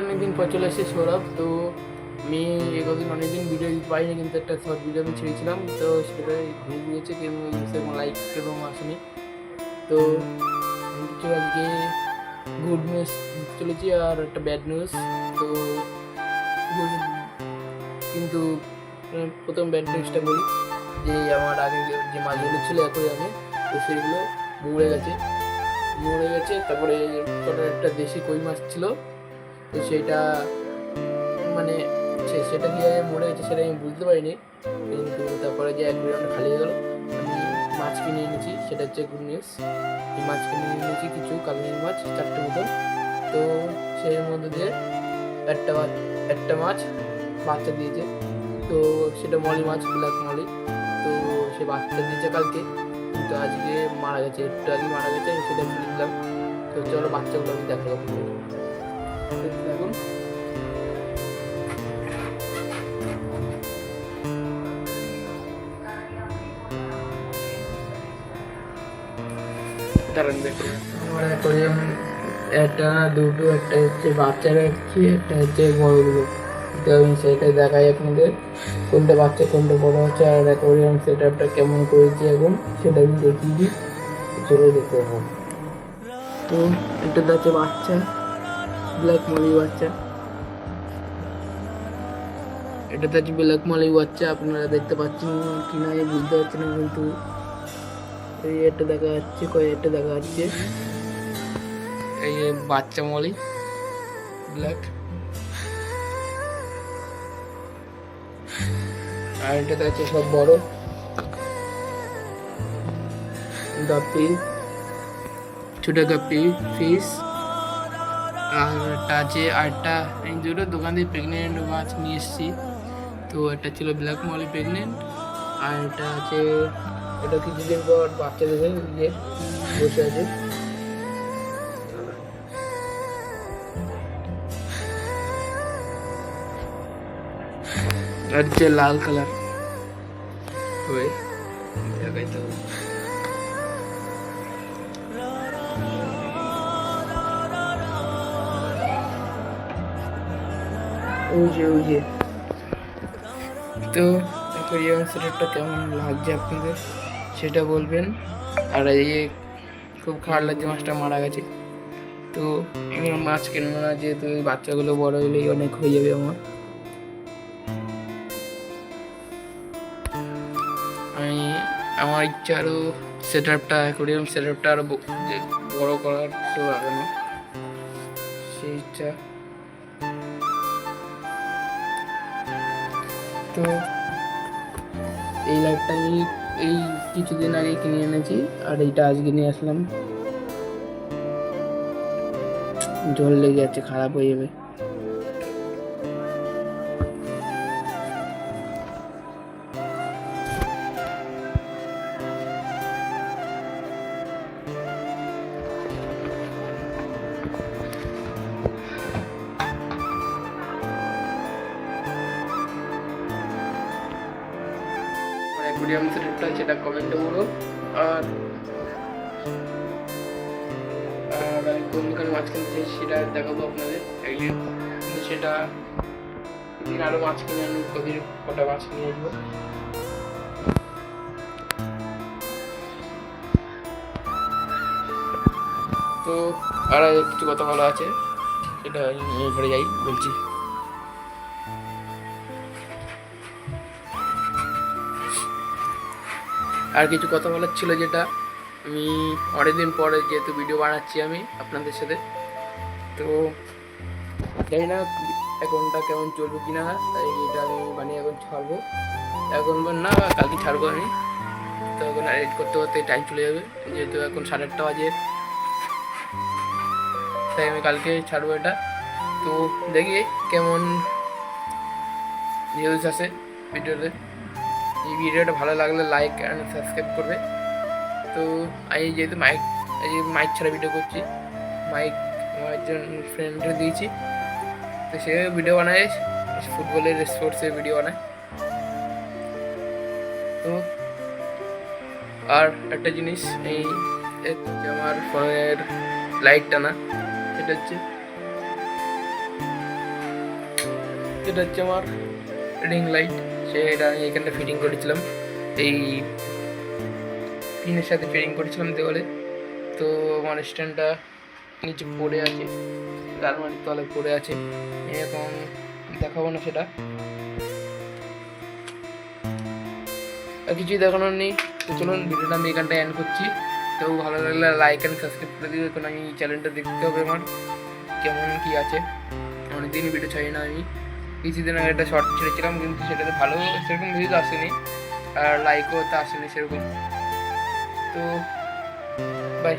অনেকদিন পর চলে এসেছে সৌরভ, তো আমি এগোদিন অনেকদিন ভিডিও পাইনি, কিন্তু একটা শর্ট ভিডিও আমি ছেড়েছিলাম, তো সেটা ঘুরে গিয়েছে কিন্তু সেরকম লাইক এবং আসেনি। তো কিছু আজকে গুড নিউজ চলেছি আর একটা ব্যাড নিউজ তো কিন্তু প্রথম ব্যাড নিউজটা বলি, যে আমার আগে যে- মাছগুলো ছিল একই আমি তো সেগুলো মরে গেছে। মরে গেছে, তারপরে একটা দেশি কই মাছ ছিল সেটা মানে সে- সেটা কীভাবে মরে গেছে সেটা আমি বুঝতে পারিনি। কিন্তু তারপরে যে বিরান খালি হয়ে গেলো, আমি মাছ কিনে এনেছি, সেটা হচ্ছে গুড নিউজ। মাছ কিনে এনেছি কিছু কালমি মাছ, চারটে মতন তো সেই মধ্যে দিয়ে একটা মা- একটা মাছ বাচ্চা দিয়েছে। তো সেটা মলি মাছ ব্ল্যাক মলি। তো সে বাচ্চা দিয়েছে কালকে। কিন্তু আজকে মারা গেছে, একটু আগে মারা গেছে, আমি সেটা দিলাম তো চলো বাচ্চাগুলো আমি দেখা যাব একটা দুটো, একটা হচ্ছে বাচ্চা রাখছি, একটা হচ্ছে বড়গুলো তো আমি সেটাই দেখাই আপনাদের, কোনটা বাচ্চা, কোনটা বড় হচ্ছে, আর অ্যাকোরিয়াম সেট আপটা কেমন করেছি এখন, সেটা আমি দেখিয়ে দিই। চলে দেখতে পাবো তো এটা হচ্ছে বাচ্চা। ব্ল্যাক মলি বাচ্চা। এটা হচ্ছে ব্ল্যাক মলি বাচ্চা, আপনারা দেখতে পাচ্ছেন কি না বুঝতে পারছি না কিন্তু। এই এটা দেখা যাচ্ছে, কয় এটা দেখা যাচ্ছে। এই বাচ্চা মলি ব্ল্যাক আর এটা হচ্ছে সব বড়। গাপি ছোট ফিস আর একটা আছে আরটা এই দুটো দোকান থেকে প্রেগনেন্ট মাছ নিয়ে এসেছি। তো একটা ছিল ব্ল্যাক মলি প্রেগনেন্ট আর এটা আছে, এটা কিছুদিন পর বাচ্চা দেবে বসে আছে। আর যে লাল কালার হয়ে দেখাইতে হবে ওই যে যে তো অ্যাকোরিয়াম সেটআপটা কেমন লাগছে আপনাদের? সেটা বলবেন। আর এই খুব খারাপ লাগছে, মাছটা মারা গেছে। তো মাছ কিনবো না যেহেতু বাচ্চাগুলো বড় হলেই অনেক হয়ে যাবে আমার। আমি, আমার ইচ্ছা আরও সেট আপটা অ্যাকোরিয়াম সেট আপটা আরও বড় করার তো লাগানো সেই ইচ্ছা। তো এই লাইটটা আমি এই কিছুদিন আগে কিনে এনেছি আর এইটা আজকে নিয়ে আসলাম। জল লেগে যাচ্ছে, খারাপ হয়ে যাবে। অ্যাকুরিয়াম সেটআপটা সেটা কমেন্টে বলো আর আর আমি কোন দোকানে মাছ কিনতে সেটা দেখাবো আপনাদের। একদিন সেটা দিন আরও মাছ কিনে আনব কদিন কটা মাছ নিয়ে আসব। তো আর কিছু কথা বলা আছে। সেটা আমি ঘরে যাই বলছি। আর কিছু কথা বলার ছিল যেটা আমি অনেকদিন পরে যেহেতু ভিডিও বানাচ্ছি আমি আপনাদের সাথে। তো জানি না অ্যাকাউন্টটা কেমন চলবে কি না তাই এটা আমি বানিয়ে এখন ছাড়বো। এখন না কালকে ছাড়বো আমি। তো এখন এডিট করতে করতে টাইম চলে যাবে, যেহেতু এখন সাড়ে আটটা বাজে। তাই আমি কালকে ছাড়বো এটা। তো দেখি কেমন ভিউজ আসে ভিডিওতে এই ভিডিওটা ভালো লাগলে লাইক অ্যান্ড সাবস্ক্রাইব করবে। তো আমি যেহেতু মাইক এই মাইক ছাড়া ভিডিও করছি মাইক আমার একজন ফ্রেন্ডকে দিয়েছি। তো সে ভিডিও বানায় ফুটবলের স্পোর্টসের ভিডিও বানায়। তো আর একটা জিনিস, এই আমার ফোনের লাইটটা না, সেটা হচ্ছে এটা হচ্ছে আমার রিং লাইট সেটা আমি এখানটা ফিটিং করেছিলাম। এই পিনের সাথে ফিটিং করেছিলাম দেওয়ালে। তো আমার স্ট্যান্ডটা নিচে পড়ে আছে আলমারির তলে পড়ে আছে। এখন দেখাবো না সেটা। আর কিছুই দেখানোর নেই। তো চলুন, ভিডিওটা আমি এখানটায় এন্ড করছি। তো ভালো লাগলে লাইক অ্যান্ড সাবস্ক্রাইব করে দিও। কারণ আমি চ্যানেলটা দেখতে হবে আমার। কেমন কী আছে। অনেকদিন ভিডিও ছাড়ি না আমি। কিছুদিন আগে একটা শর্ট ছেড়েছিলাম, কিন্তু সেটাতে ভালো সেরকম ভিউজ আসেনি। আর লাইকও তো আসেনি সেরকম। তো বাই